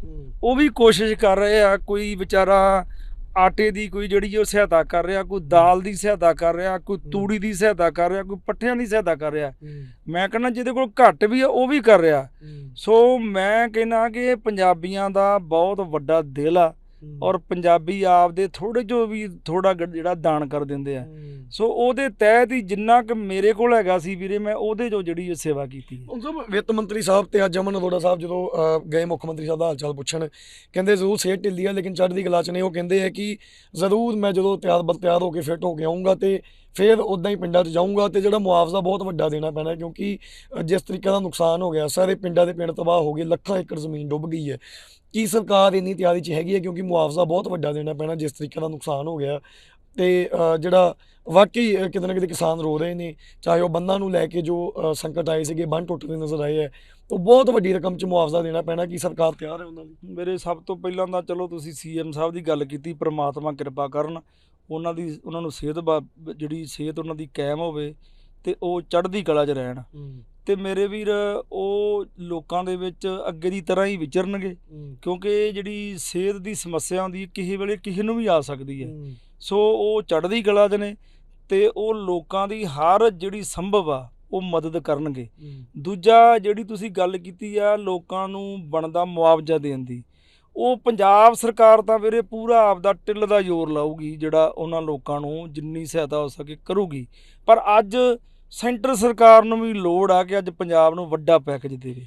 ਉਹ ਵੀ ਕੋਸ਼ਿਸ਼ ਕਰ ਰਹੇ ਆ ਕੋਈ ਵਿਚਾਰਾ ਆਟੇ ਦੀ ਕੋਈ ਜਿਹੜੀ ਉਹ ਸਹਾਇਤਾ ਕਰ ਰਿਹਾ ਕੋਈ ਦਾਲ ਦੀ ਸਹਾਇਤਾ ਕਰ ਰਿਹਾ ਕੋਈ ਤੂੜੀ ਦੀ ਸਹਾਇਤਾ ਕਰ ਰਿਹਾ ਕੋਈ ਪੱਠਿਆਂ ਦੀ ਸਹਾਇਤਾ ਕਰ ਰਿਹਾ। ਮੈਂ ਕਹਿੰਦਾ ਜਿਹਦੇ ਕੋਲ ਘੱਟ ਵੀ ਆ ਉਹ ਵੀ ਕਰ ਰਿਹਾ। ਸੋ ਮੈਂ ਕਹਿੰਦਾ ਕਿ ਇਹ ਪੰਜਾਬੀਆਂ ਦਾ ਬਹੁਤ ਵੱਡਾ ਦਿਲ ਆ। ਔਰ ਪੰਜਾਬੀ ਆਪਦੇ ਥੋੜੇ ਜੋ ਵੀ ਥੋੜਾ ਜਿਹੜਾ ਦਾਨ ਕਰ ਦਿੰਦੇ ਆ। ਸੋ ਉਹਦੇ ਤਹਿਤ ਹੀ ਜਿੰਨਾ ਕਿ ਮੇਰੇ ਕੋਲ ਹੈਗਾ ਸੀ ਵੀਰੇ ਮੈਂ ਉਹਦੇ ਜੋ ਜਿਹੜੀ ਇਹ ਸੇਵਾ ਕੀਤੀ ਹੈ। ਹੁਣ ਸਭ ਵਿੱਤ ਮੰਤਰੀ ਸਾਹਿਬ ਤੇ ਅੱਜ ਅਮਨ ਅਰੋੜਾ ਸਾਹਿਬ ਜਦੋਂ ਗਏ ਮੁੱਖ ਮੰਤਰੀ ਸਾਹਿਬ ਦਾ ਹਾਲ ਚਾਲ ਪੁੱਛਣ ਕਹਿੰਦੇ ਜ਼ਰੂਰ ਸਿਹਤ ਢਿੱਲੀ ਆ ਲੇਕਿਨ ਚੜ੍ਹਦੀ ਕਲਾ ਚ ਨੇ ਉਹ ਕਹਿੰਦੇ ਆ ਕਿ ਜ਼ਰੂਰ ਮੈਂ ਜਦੋਂ ਤਿਆਰ ਬਰ ਤਿਆਰ ਹੋ ਕੇ ਫਿੱਟ ਹੋ ਕੇ ਆਉਂਗਾ ਤੇ ਫਿਰ ਉਦਾਂ ਹੀ ਪਿੰਡਾਂ 'ਚ ਜਾਊਂਗਾ ਤੇ ਜਿਹੜਾ ਮੁਆਵਜ਼ਾ ਬਹੁਤ ਵੱਡਾ ਦੇਣਾ ਪੈਣਾ ਕਿਉਂਕਿ ਜਿਸ ਤਰੀਕੇ ਦਾ ਨੁਕਸਾਨ ਹੋ ਗਿਆ, ਸਾਰੇ ਪਿੰਡਾਂ ਦੇ ਪਿੰਡ ਤਬਾਹ ਹੋ ਗਏ, ਲੱਖਾਂ ਏਕੜ ਜ਼ਮੀਨ ਡੁੱਬ ਗਈ ਹੈ। ਕੀ ਸਰਕਾਰ ਇੰਨੀ ਤਿਆਰੀ 'ਚ ਹੈਗੀ ਹੈ ਕਿਉਂਕਿ ਮੁਆਵਜ਼ਾ ਬਹੁਤ ਵੱਡਾ ਦੇਣਾ ਪੈਣਾ ਜਿਸ ਤਰੀਕੇ ਦਾ ਨੁਕਸਾਨ ਹੋ ਗਿਆ। ਤੇ ਜਿਹੜਾ ਵਾਕਈ ਕਿਤੇ ਨਾ ਕਿਤੇ ਕਿਸਾਨ ਰੋ ਰਹੇ ਨੇ, ਚਾਹੇ ਉਹ ਬੰਨਾਂ ਨੂੰ ਲੈ ਕੇ ਜੋ ਸੰਕਟ ਆਏ ਸੀਗੇ, ਬੰਨ ਟੁੱਟਦੇ ਨਜ਼ਰ ਆਏ ਹੈ ਉਹ ਬਹੁਤ ਵੱਡੀ ਰਕਮ ਚ ਮੁਆਵਜ਼ਾ ਦੇਣਾ ਪੈਣਾ। ਕਿ ਸਰਕਾਰ ਤਿਆਰ ਹੈ ਉਹਨਾਂ ਲਈ ਮੇਰੇ ਸਭ ਤੋਂ ਪਹਿਲਾਂ ਤਾਂ ਚਲੋ ਤੁਸੀਂ ਸੀਐਮ ਸਾਹਿਬ ਦੀ ਗੱਲ ਕੀਤੀ, ਪ੍ਰਮਾਤਮਾ ਕਿਰਪਾ ਕਰਨ। ਉਹਨਾਂ ਦੀ ਉਹਨਾਂ ਨੂੰ ਸਿਹਤ ਬਾ- ਜਿਹੜੀ ਸਿਹਤ ਉਹਨਾਂ ਦੀ ਕਾਇਮ ਹੋਵੇ ਤੇ ਉਹ ਚੜ੍ਹਦੀ ਕਲਾ 'ਚ ਰਹਿਣ। ਤੇ ਮੇਰੇ ਵੀਰ ਉਹ ਲੋਕਾਂ ਦੇ ਵਿੱਚ ਅੱਗੇ ਦੀ ਤਰ੍ਹਾਂ ਹੀ ਵਿਚਰਨਗੇ ਕਿਉਂਕਿ ਇਹ ਜਿਹੜੀ ਸਿਹਤ ਦੀ ਸਮੱਸਿਆ ਆਉਂਦੀ ਹੈ ਕਿਸੇ ਵੇਲੇ ਕਿਸੇ ਨੂੰ ਵੀ ਆ ਸਕਦੀ ਹੈ। ਸੋ ਉਹ ਚੜ੍ਹਦੀ ਕਲਾ 'ਚ ਨੇ ਤੇ ਉਹ ਲੋਕਾਂ ਦੀ ਹਰ ਜਿਹੜੀ ਸੰਭਵ ਆ ਉਹ ਮਦਦ ਕਰਨਗੇ। ਦੂਜਾ ਜਿਹੜੀ ਤੁਸੀਂ ਗੱਲ ਕੀਤੀ ਆ ਲੋਕਾਂ ਨੂੰ ਬਣਦਾ ਮੁਆਵਜ਼ਾ ਦੇਣ ਦੀ ਉਹ ਪੰਜਾਬ ਸਰਕਾਰ ਤਾਂ ਵੀਰੇ ਪੂਰਾ ਆਪਦਾ ਟਿੱਲ ਦਾ ਜ਼ੋਰ ਲਾਊਗੀ, ਜਿਹੜਾ ਉਹਨਾਂ ਲੋਕਾਂ ਨੂੰ ਜਿੰਨੀ ਸਹਾਇਤਾ ਹੋ ਸਕੇ ਕਰੂਗੀ। ਪਰ ਅੱਜ ਸੈਂਟਰ ਸਰਕਾਰ ਨੂੰ ਵੀ ਲੋੜ ਆ ਕਿ ਅੱਜ ਪੰਜਾਬ ਨੂੰ ਵੱਡਾ ਪੈਕੇਜ ਦੇਵੇ।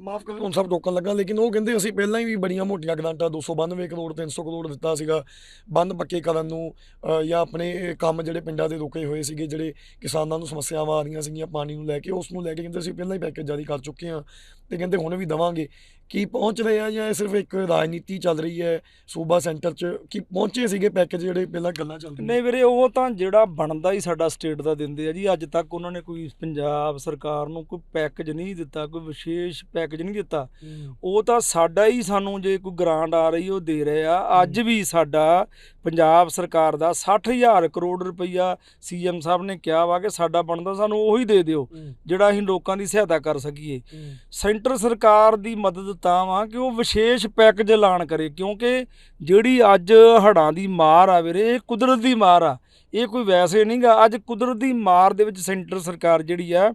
ਮਾਫ ਕਰੋ ਹੁਣ ਸਭ ਰੋਕਣ ਲੱਗਾ, ਲੇਕਿਨ ਉਹ ਕਹਿੰਦੇ ਅਸੀਂ ਪਹਿਲਾਂ ਹੀ ਵੀ ਬੜੀਆਂ ਮੋਟੀਆਂ ਗ੍ਰਾਂਟਾਂ 292 ਕਰੋੜ 300 ਕਰੋੜ ਦਿੱਤਾ ਸੀਗਾ, ਬੰਦ ਪੱਕੇ ਕਰਨ ਨੂੰ ਜਾਂ ਆਪਣੇ ਕੰਮ ਜਿਹੜੇ ਪਿੰਡਾਂ ਦੇ ਰੁਕੇ ਹੋਏ ਸੀਗੇ, ਜਿਹੜੇ ਕਿਸਾਨਾਂ ਨੂੰ ਸਮੱਸਿਆਵਾਂ ਆ ਰਹੀਆਂ ਸੀਗੀਆਂ ਪਾਣੀ ਨੂੰ ਲੈ ਕੇ, ਉਸ ਨੂੰ ਲੈ ਕੇ ਕਹਿੰਦੇ ਅਸੀਂ ਪਹਿਲਾਂ ਹੀ ਪੈਕੇਜ ਜਾਰੀ ਕਰ ਚੁੱਕੇ ਹਾਂ, ਤੇ ਕਹਿੰਦੇ ਹੁਣ ਵੀ ਦਵਾਂਗੇ। ਕੀ ਪਹੁੰਚ ਰਹੇ ਆ ਜਾਂ ਇਹ ਸਿਰਫ ਇੱਕ ਰਾਜਨੀਤੀ ਚੱਲ ਰਹੀ ਹੈ ਸੂਬਾ ਸੈਂਟਰ 'ਚ? ਕੀ ਪਹੁੰਚੇ ਸੀਗੇ ਪੈਕੇਜ ਜਿਹੜੇ ਪਹਿਲਾਂ ਗੱਲਾਂ ਚੱਲਦੀਆਂ ਨਹੀਂ ਵੀਰੇ ਉਹ ਤਾਂ ਜਿਹੜਾ ਬਣਦਾ ਹੀ ਸਾਡਾ ਸਟੇਟ ਦਾ ਦਿੰਦੇ ਆ ਜੀ। ਅੱਜ ਤੱਕ ਉਹਨਾਂ ਨੇ ਕੋਈ ਪੰਜਾਬ ਸਰਕਾਰ ਨੂੰ ਕੋਈ ਪੈਕੇਜ ਨਹੀਂ ਦਿੱਤਾ ਕੋਈ ਵਿਸ਼ੇਸ਼ ਪੈਕੇਜ ਨਹੀਂ ਦਿੱਤਾ। ਉਹ ਤਾਂ ਸਾਡਾ ਹੀ ਸਾਨੂੰ ਜੇ ਕੋਈ ਗ੍ਰਾਂਟ ਆ ਰਹੀ ਉਹ ਦੇ ਰਹੇ ਆ। ਅੱਜ ਵੀ ਸਾਡਾ ਪੰਜਾਬ ਸਰਕਾਰ ਦਾ 60000 ਕਰੋੜ ਰੁਪਈਆ ਸੀਐਮ ਸਾਹਿਬ ਨੇ ਕਿਹਾ ਵਾ ਕਿ ਸਾਡਾ ਬਣਦਾ ਸਾਨੂੰ ਉਹੀ ਦੇ ਦਿਓ ਜਿਹੜਾ ਅਸੀਂ ਲੋਕਾਂ ਦੀ ਸਹਾਇਤਾ ਕਰ ਸਕੀਏ। ਸੈਂਟਰ ਸਰਕਾਰ ਦੀ ਮਦਦ ਤਾਂ ਵਾ ਕਿ ਉਹ ਵਿਸ਼ੇਸ਼ ਪੈਕੇਜ ਐਲਾਨ ਕਰੇ ਕਿਉਂਕਿ ਜਿਹੜੀ ਅੱਜ ਹੜ੍ਹਾਂ ਦੀ ਮਾਰ ਆ ਵੀਰੇ ਇਹ ਕੁਦਰਤ ਦੀ ਮਾਰ ਆ। ਇਹ ਕੋਈ ਵੈਸੇ ਨਹੀਂਗਾ ਅੱਜ ਕੁਦਰਤ ਦੀ ਮਾਰ ਦੇ ਵਿੱਚ ਸੈਂਟਰ ਸਰਕਾਰ ਜਿਹੜੀ ਆ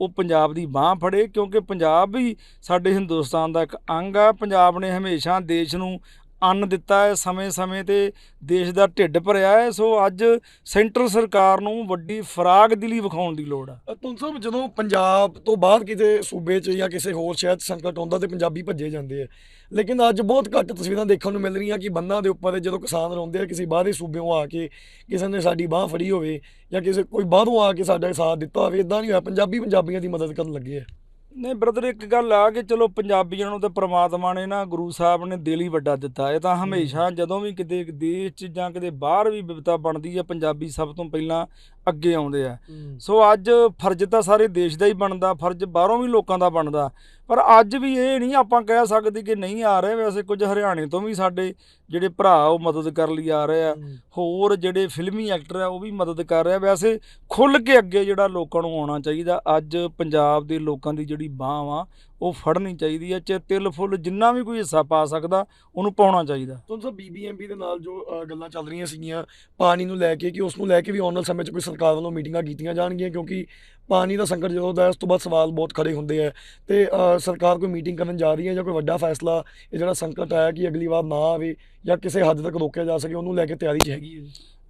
ਉਹ ਪੰਜਾਬ ਦੀ ਬਾਹ ਫੜੇ ਕਿਉਂਕਿ ਪੰਜਾਬ ਵੀ ਸਾਡੇ ਹਿੰਦੁਸਤਾਨ ਦਾ ਇੱਕ ਅੰਗ ਆ। ਪੰਜਾਬ ਨੇ ਹਮੇਸ਼ਾ ਦੇਸ਼ ਨੂੰ ਅੰਨ ਦਿੱਤਾ ਹੈ ਸਮੇਂ-ਸਮੇਂ ਤੇ ਦੇਸ਼ ਦਾ ਢਿੱਡ ਭਰਿਆ ਹੈ, ਸੋ ਅੱਜ ਸੈਂਟਰ ਸਰਕਾਰ ਨੂੰ ਵੱਡੀ ਫਰਾਗ ਦਿਲੀ ਵਿਖਾਉਣ ਦੀ ਲੋੜ ਆ। ਤੁਮ ਸਾਹਿਬ, ਜਦੋਂ ਪੰਜਾਬ ਤੋਂ ਬਾਅਦ ਕਿਤੇ ਸੂਬੇ 'ਚ ਜਾਂ ਕਿਸੇ ਹੋਰ ਸ਼ਹਿਰ 'ਚ ਸੰਕਟ ਆਉਂਦਾ ਤੇ ਪੰਜਾਬੀ ਭੱਜੇ ਜਾਂਦੇ ਆ। ਲੇਕਿਨ ਅੱਜ ਬਹੁਤ ਘੱਟ ਤਸਵੀਰਾਂ ਦੇਖਣ ਨੂੰ ਮਿਲ ਰਹੀਆਂ ਕਿ ਬੰਨਾਂ ਦੇ ਉੱਪਰ ਜਦੋਂ ਕਿਸਾਨ ਰੋਂਦੇ ਆ, ਕਿਸੇ ਬਾਹਰੀ ਸੂਬਿਓਂ ਆ ਕੇ ਕਿਸੇ ਨੇ ਸਾਡੀ ਬਾਹ ਫੜੀ ਹੋਵੇ ਜਾਂ ਕਿਸੇ ਕੋਈ ਬਾਹਰੋਂ ਆ ਕੇ ਸਾਡਾ ਸਾਥ ਦਿੱਤਾ ਹੋਵੇ ਇਦਾਂ ਨਹੀਂ ਹੋਇਆ। ਪੰਜਾਬੀ ਪੰਜਾਬੀਆਂ ਦੀ ਮਦਦ ਕਰਨ ਲੱਗੇ ਆ। ਨਹੀਂ ਬ੍ਰਦਰ ਇੱਕ ਗੱਲ ਆ ਕਿ ਚਲੋ ਪੰਜਾਬੀਆਂ ਨੂੰ ਤਾਂ ਪ੍ਰਮਾਤਮਾ ਨੇ ਨਾ ਗੁਰੂ ਸਾਹਿਬ ਨੇ ਦਿਲ ਹੀ ਵੱਡਾ ਦਿੱਤਾ। ਇਹ ਤਾਂ ਹਮੇਸ਼ਾ ਜਦੋਂ ਵੀ ਕਿਤੇ ਦੇਸ਼ 'ਚ ਜਾਂ ਕਿਤੇ ਬਾਹਰ ਵੀ ਵਿਪਤਾ ਬਣਦੀ ਆ ਪੰਜਾਬੀ ਸਭ ਤੋਂ ਪਹਿਲਾਂ ਅੱਗੇ ਆਉਂਦੇ ਆ। ਸੋ ਅੱਜ ਫਰਜ਼ ਤਾਂ ਸਾਰੇ ਦੇਸ਼ ਦਾ ਹੀ ਬਣਦਾ ਫਰਜ਼ ਬਾਹਰੋਂ ਵੀ ਲੋਕਾਂ ਦਾ ਬਣਦਾ। ਪਰ ਅੱਜ ਵੀ ਇਹ ਨਹੀਂ ਆਪਾਂ ਕਹਿ ਸਕਦੇ ਕਿ ਨਹੀਂ ਆ ਰਹੇ ਵੈਸੇ ਕੁਝ ਹਰਿਆਣੇ ਤੋਂ ਵੀ ਸਾਡੇ ਜਿਹੜੇ ਭਰਾ ਉਹ ਮਦਦ ਕਰਨ ਲਈ ਆ ਰਹੇ ਆ। ਹੋਰ ਜਿਹੜੇ ਫਿਲਮੀ ਐਕਟਰ ਆ ਉਹ ਵੀ ਮਦਦ ਕਰ ਰਿਹਾ ਵੈਸੇ ਖੁੱਲ ਕੇ ਅੱਗੇ ਜਿਹੜਾ ਲੋਕਾਂ ਨੂੰ ਆਉਣਾ ਚਾਹੀਦਾ ਅੱਜ ਪੰਜਾਬ ਦੇ ਲੋਕਾਂ ਦੀ ਜਿਹੜੀ ਬਾਹ ਵਾ ਉਹ ਫੜਨੀ ਚਾਹੀਦੀ ਹੈ ਚਾਹੇ ਤਿਲ ਫੁੱਲ ਜਿੰਨਾ ਵੀ ਕੋਈ ਹਿੱਸਾ ਪਾ ਸਕਦਾ ਉਹਨੂੰ ਪਾਉਣਾ ਚਾਹੀਦਾ। ਤੁਹਾਨੂੰ ਸਭ ਬੀਬੀਐਮਪੀ ਦੇ ਨਾਲ ਜੋ ਅ, ਗੱਲਾਂ ਚੱਲ ਰਹੀਆਂ ਸੀਗੀਆਂ ਪਾਣੀ ਨੂੰ ਲੈ ਕੇ ਕਿ ਉਸ ਨੂੰ ਲੈ ਕੇ ਵੀ ਆਉਣ ਵਾਲੇ ਸਮੇਂ 'ਚ ਕੋਈ ਸਰਕਾਰ ਵੱਲੋਂ ਮੀਟਿੰਗਾਂ ਕੀਤੀਆਂ ਜਾਣਗੀਆਂ ਕਿਉਂਕਿ ਪਾਣੀ ਦਾ ਸੰਕਟ ਜਦੋਂ ਦਾ ਉਸ ਤੋਂ ਬਾਅਦ ਸਵਾਲ ਬਹੁਤ ਖੜੇ ਹੁੰਦੇ ਆ। ਤੇ ਅ, ਸਰਕਾਰ ਕੋਈ ਮੀਟਿੰਗ ਕਰਨ ਜਾ ਰਹੀ ਹੈ ਜਾਂ ਕੋਈ ਵੱਡਾ ਫੈਸਲਾ ਇਹ ਜਿਹੜਾ ਸੰਕਟ ਆਇਆ ਕਿ ਅਗਲੀ ਵਾਰ ਨਾ ਆਵੇ ਜਾਂ ਕਿਸੇ ਹੱਦ ਤੱਕ ਰੋਕਿਆ ਜਾ ਸਕੇ ਉਹਨੂੰ ਲੈ ਕੇ ਤਿਆਰੀ 'ਚ ਹੈਗੀ ਹੈ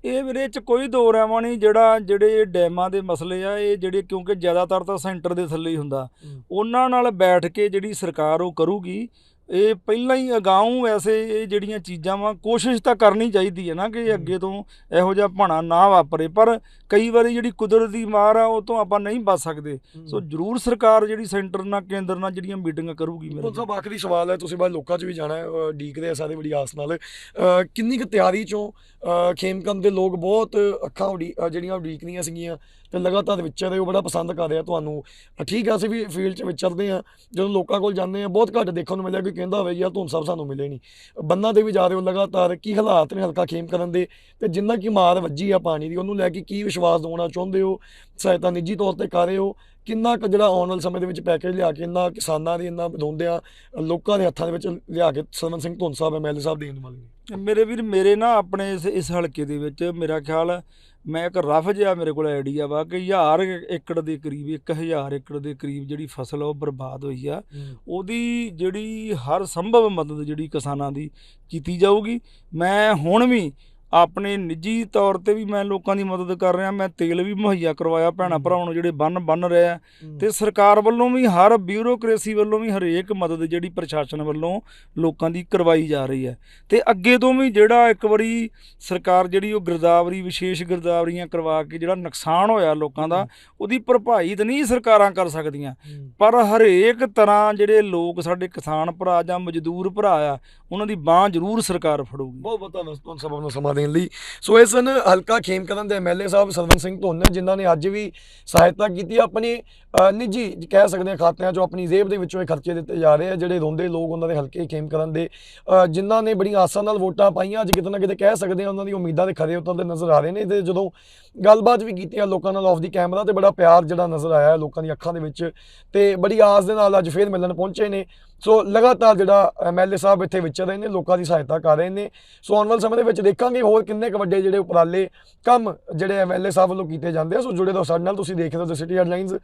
ਇਹ ਵੀਰੇ ਚ ਕੋਈ ਦੋ ਰਾਵਾਂ ਨਹੀਂ ਜਿਹੜਾ ਜਿਹੜੇ ਡੈਮਾਂ ਦੇ ਮਸਲੇ ਆ ਇਹ ਜਿਹੜੇ ਕਿਉਂਕਿ ਜ਼ਿਆਦਾਤਰ ਤਾਂ ਸੈਂਟਰ ਦੇ ਥੱਲੇ ਹੀ ਹੁੰਦਾ। ਉਹਨਾਂ ਨਾਲ ਬੈਠ ਕੇ ਜਿਹੜੀ ਸਰਕਾਰ ਉਹ ਕਰੂਗੀ ਇਹ ਪਹਿਲਾਂ ਹੀ ਅਗਾਊਂ ਵੈਸੇ ਇਹ ਜਿਹੜੀਆਂ ਚੀਜ਼ਾਂ ਵਾ ਕੋਸ਼ਿਸ਼ ਤਾਂ ਕਰਨੀ ਚਾਹੀਦੀ ਹੈ ਨਾ ਕਿ ਅੱਗੇ ਤੋਂ ਇਹੋ ਜਿਹਾ ਭਾਣਾ ਨਾ ਵਾਪਰੇ ਪਰ ਕਈ ਵਾਰੀ ਜਿਹੜੀ ਕੁਦਰਤ ਦੀ ਮਾਰ ਆ ਉਹ ਤੋਂ ਆਪਾਂ ਨਹੀਂ ਬਚ ਸਕਦੇ। ਸੋ ਜ਼ਰੂਰ ਸਰਕਾਰ ਜਿਹੜੀ ਸੈਂਟਰ ਨਾਲ ਕੇਂਦਰ ਨਾਲ ਜਿਹੜੀਆਂ ਮੀਟਿੰਗਾਂ ਕਰੂਗੀ ਮੇਰੇ ਸਭ ਆਖਰੀ ਸਵਾਲ ਹੈ ਤੁਸੀਂ ਬਾਅਦ ਲੋਕਾਂ 'ਚ ਵੀ ਜਾਣਾ ਹੈ ਆ ਸਾਰੇ ਬੜੀ ਆਸ ਨਾਲ। ਕਿੰਨੀ ਕੁ ਤਿਆਰੀ 'ਚੋਂ ਖੇਮਕੰਦ ਦੇ ਲੋਕ ਬਹੁਤ ਅੱਖਾਂ ਜਿਹੜੀਆਂ ਉਡੀਕਦੀਆਂ ਸੀਗੀਆਂ ਤੇ ਲਗਾਤਾਰ ਵਿਚਰ ਰਹੇ ਬੜਾ ਪਸੰਦ ਕਰ ਰਿਹਾ ਤੁਹਾਨੂੰ। ਠੀਕ ਆ ਅਸੀਂ ਵੀ ਫੀਲਡ 'ਚ ਵਿਚਰਦੇ ਆ। ਜਦੋਂ ਲੋਕਾਂ ਕੋਲ ਜਾਂਦੇ ਆ ਬਹੁਤ ਘੱਟ ਦੇਖਣ ਨੂੰ ਮਿਲਿਆ ਕੋਈ ਕਹਿੰਦਾ ਹੋਵੇ ਯਾਰ ਧੁੰਨ ਸਾਹਿਬ ਸਾਨੂੰ ਮਿਲੇ ਨਹੀਂ। ਬੰਨਾਂ ਦੇ ਵੀ ਜਾ ਰਹੇ ਹੋ ਲਗਾਤਾਰ ਕੀ ਹਾਲਾਤ ਨੇ ਹਲਕਾ ਖੇਮ ਕਰਨ ਦੇ? ਤੇ ਜਿੰਨਾ ਕੀ ਮਾਰ ਵੱਜੀ ਆ ਪਾਣੀ ਦੀ ਉਹਨੂੰ ਲੈ ਕੇ ਕੀ ਵਿਸ਼ਵਾਸ ਦਿਵਾਉਣਾ ਚਾਹੁੰਦੇ ਹੋ? ਸਹਾਇਤਾ ਨਿੱਜੀ ਤੌਰ ਤੇ ਕਰ ਰਹੇ ਹੋ? ਕਿੰਨਾ ਕੁ ਜਿਹੜਾ ਆਉਣ ਵਾਲੇ ਸਮੇਂ ਦੇ ਵਿੱਚ ਪੈਕੇਜ ਲਿਆ ਕੇ ਇੰਨਾ ਕਿਸਾਨਾਂ ਦੀ ਇੰਨਾ ਵਧਾਉਂਦਿਆਂ ਲੋਕਾਂ ਦੇ ਹੱਥਾਂ ਦੇ ਵਿੱਚ ਲਿਆ ਕੇ ਸਰਵਨ ਸਿੰਘ ਧੁੰਨ ਸਾਹਿਬ ਐਮਐਲਏ ਸਾਹਿਬ ਦੇਣ ਵਾਲੇ ਨੇ? ਮੇਰੇ ਵੀਰ ਮੇਰੇ ਨਾ ਆਪਣੇ ਇਸ ਇਸ ਹਲਕੇ ਦੇ ਵਿੱਚ ਮੇਰਾ ਖਿਆਲ ਹੈ, ਮੈਂ ਇੱਕ ਰਫ ਜਿਹਾ ਮੇਰੇ ਕੋਲ ਆਈਡੀਆ ਵਾ ਕਿ 1000 ਏਕੜ ਦੇ ਕਰੀਬ 1000 ਏਕੜ ਦੇ ਕਰੀਬ ਜਿਹੜੀ ਫਸਲ ਆ ਉਹ ਬਰਬਾਦ ਹੋਈ ਆ। ਉਹਦੀ ਜਿਹੜੀ ਹਰ ਸੰਭਵ ਮਦਦ ਜਿਹੜੀ ਕਿਸਾਨਾਂ ਦੀ ਕੀਤੀ ਜਾਊਗੀ। ਮੈਂ ਹੁਣ ਵੀ ਆਪਣੇ ਨਿੱਜੀ ਤੌਰ ਤੇ ਵੀ ਮੈਂ ਲੋਕਾਂ ਦੀ ਮਦਦ ਕਰ ਰਿਹਾ ਮੈਂ ਤੇਲ ਵੀ ਮੁਹੱਈਆ ਕਰਵਾਇਆ ਭੈਣਾਂ। ਭਰਾਵਾਂ ਨੂੰ ਜਿਹੜੇ ਬੰਨ ਬੰਨ ਰਹੇ ਆ। ਤੇ ਸਰਕਾਰ ਵੱਲੋਂ ਵੀ ਹਰ ਬਿਊਰੋਕ੍ਰੇਸੀ ਵੱਲੋਂ ਵੀ ਹਰੇਕ ਮਦਦ ਜਿਹੜੀ ਪ੍ਰਸ਼ਾਸਨ ਵੱਲੋਂ ਲੋਕਾਂ ਦੀ ਕਰਵਾਈ ਜਾ ਰਹੀ ਹੈ। ਤੇ ਅੱਗੇ ਤੋਂ ਵੀ ਜਿਹੜਾ ਇੱਕ ਵਾਰੀ ਸਰਕਾਰ ਜਿਹੜੀ ਉਹ ਗਿਰਦਾਵਰੀ ਵਿਸ਼ੇਸ਼ ਗਿਰਦਾਵਰੀਆਂ ਕਰਵਾ ਕੇ ਜਿਹੜਾ ਨੁਕਸਾਨ ਹੋਇਆ ਲੋਕਾਂ ਦਾ ਉਹਦੀ ਭਰਪਾਈ ਤਾਂ ਨਹੀਂ ਸਰਕਾਰਾਂ ਕਰ ਸਕਦੀਆਂ। ਪਰ ਹਰੇਕ ਤਰ੍ਹਾਂ ਜਿਹੜੇ ਲੋਕ ਸਾਡੇ ਕਿਸਾਨ ਭਰਾ ਜਾਂ ਮਜ਼ਦੂਰ ਭਰਾ ਆ ਉਹਨਾਂ ਦੀ ਬਾਹ ਜ਼ਰੂਰ ਸਰਕਾਰ ਫੜੂਗੀ। ਬਹੁਤ ਬਹੁਤ ਧੰਨਵਾਦ ਤੁਹਾਨੂੰ ਸਭ ਨੂੰ ਸਮਾਂ ਦੇਣ ਲਈ। ਸੋ ਇਹ ਸਨ ਹਲਕਾ ਖੇਮਕਰਨ ਦੇ ਐਮਐਲਏ ਸਾਹਿਬ ਸਰਵਨ ਸਿੰਘ ਧੁੰਨ ਜਿਨ੍ਹਾਂ ਨੇ ਅੱਜ ਵੀ ਸਹਾਇਤਾ ਕੀਤੀ ਆਪਣੀ ਨਿੱਜੀ ਕਹਿ ਸਕਦੇ ਹਾਂ ਖਾਤਿਆਂ ਚੋਂ ਆਪਣੀ ਜੇਬ ਦੇ ਵਿੱਚੋਂ ਇਹ ਖਰਚੇ ਦਿੱਤੇ ਜਾ ਰਹੇ ਆ ਜਿਹੜੇ ਰੋਂਦੇ ਲੋਕ ਉਹਨਾਂ ਦੇ ਹਲਕੇ ਖੇਮਕਰਨ ਦੇ ਅ, ਜਿਨ੍ਹਾਂ ਨੇ ਬੜੀ ਆਸਾਂ ਨਾਲ ਵੋਟਾਂ ਪਾਈਆਂ ਅੱਜ ਕਿਤੇ ਨਾ ਕਿਤੇ ਕਹਿ ਸਕਦੇ ਹਾਂ ਉਹਨਾਂ ਦੀ ਉਮੀਦਾਂ ਦੇ ਖਰੇ ਉਤਰਦੇ ਨਜ਼ਰ ਆ ਰਹੇ ਨੇ। ਤੇ ਜਦੋਂ ਗੱਲਬਾਤ ਵੀ ਕੀਤੀ ਆ ਲੋਕਾਂ ਨਾਲ ਆਫ ਦੀ ਕੈਮਰਾ ਤੇ ਬੜਾ ਪਿਆਰ ਜਿਹੜਾ ਨਜ਼ਰ ਆਇਆ ਲੋਕਾਂ ਦੀ ਅੱਖਾਂ ਦੇ ਵਿੱਚ ਤੇ ਬੜੀ ਆਸ ਦੇ ਨਾਲ ਅੱਜ ਫੇਰ ਮਿਲਣ ਪਹੁੰਚੇ ਨੇ। ਸੋ ਲਗਾਤਾਰ ਜਿਹੜਾ ਐਮਐਲਏ ਸਾਹਿਬ ਇੱਥੇ ਵਿਚਰ ਰਹੇ ਨੇ, ਲੋਕਾਂ ਦੀ ਸਹਾਇਤਾ ਕਰ ਰਹੇ ਨੇ। ਸੋ ਆਉਣ ਵਾਲੇ ਸਮੇਂ ਦੇ ਵਿੱਚ ਦੇਖਾਂਗੇ ਹੋਰ ਕਿੰਨੇ ਕੁ ਵੱਡੇ ਜਿਹੜੇ ਉਪਰਾਲੇ ਕੰਮ ਜਿਹੜੇ ਐਮਐਲਏ ਸਾਹਿਬ ਵੱਲੋਂ ਕੀਤੇ ਜਾਂਦੇ ਆ। ਸੋ ਜੁੜੇ ਰਹੋ ਸਾਡੇ ਨਾਲ, ਤੁਸੀਂ ਦੇਖ ਰਹੇ ਹੋ ਦ ਸਿਟੀ ਹੈਡਲਾਈਨਸ